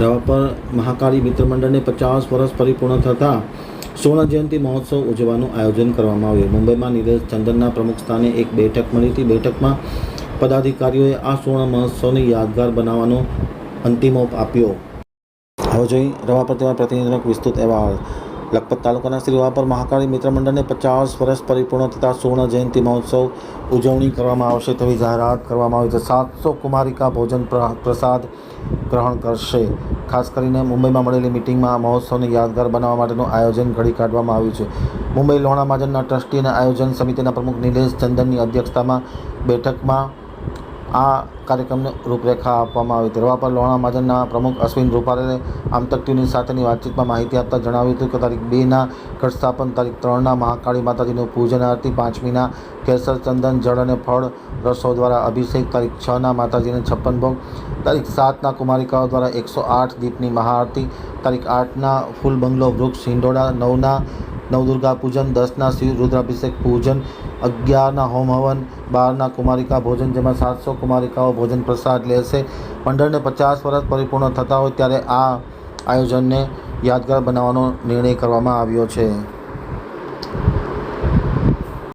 રાવાપર મહાકાળી મિત્ર મંડળને પચાસ વર્ષ પરિપૂર્ણ થતાં સુવર્ણ જયંતિ મહોત્સવ ઉજવવાનું આયોજન કરવામાં આવ્યું. મુંબઈમાં નીરજ ચંદનના પ્રમુખ સ્થાને એક બેઠક મળી હતી. બેઠકમાં પદાધિકારીઓએ આ સુવર્ણ મહોત્સવને યાદગાર બનાવવાનો અંતિમ આપ્યો. હવે જોઈ રવાપર તેવા પ્રતિનિધિનો વિસ્તૃત અહેવાલ. લખપત તાલુકાના શ્રી રવાપર મહાકાળી મિત્ર મંડળને પચાસ વર્ષ પરિપૂર્ણ થતાં સુવર્ણ જયંતિ મહોત્સવ ઉજવણી કરવામાં આવશે તેવી જાહેરાત કરવામાં આવી છે. સાતસો કુમારિકા ભોજન પ્ર- પ્રસાદ ગ્રહણ કરશે. ખાસ કરીને મુંબઈમાં મળેલી મિટિંગમાં મહોત્સવને યાદગાર બનાવવા માટેનું આયોજન ઘડી કાઢવામાં આવ્યું છે. મુંબઈ લોણા મહાજનના ટ્રસ્ટી અને આયોજન સમિતિના પ્રમુખ નિલેશ ચંદનની અધ્યક્ષતામાં બેઠકમાં આ કાર્યક્રમને રૂપરેખા આપવામાં આવી હતી. રવાપર લોણા મહાજનના પ્રમુખ અશ્વિન રૂપારેને આમતક ટીવીની સાથેની વાતચીતમાં માહિતી આપતા જણાવ્યું હતું કે તારીખ બેના ઘટ સ્થાપન તારીખ ત્રણના મહાકાળી માતાજીનું પૂજન આરતી પાંચમીના કેસર ચંદન, જળ અને ફળ રસો દ્વારા અભિષેક, તારીખ છના માતાજીને છપ્પન ભોગ, તારીખ સાતના કુમારિકાઓ દ્વારા એકસો આઠ દીપની મહાઆરતી, તારીખ આઠના ફૂલ બંગલો વૃક્ષ, હિંડોળા નવના નવદુર્ગા પૂજન, દસના શિવ રુદ્રાભિષેક પૂજન, અગિયારના હોમ હવન, બારના કુમારિકા ભોજન, જેમાં સાતસો કુમારિકાઓ ભોજન પ્રસાદ લેશે. પંદરને પચાસ વર્ષ પરિપૂર્ણ થતા હોય ત્યારે આ આયોજનને યાદગાર બનાવવાનો નિર્ણય કરવામાં આવ્યો છે.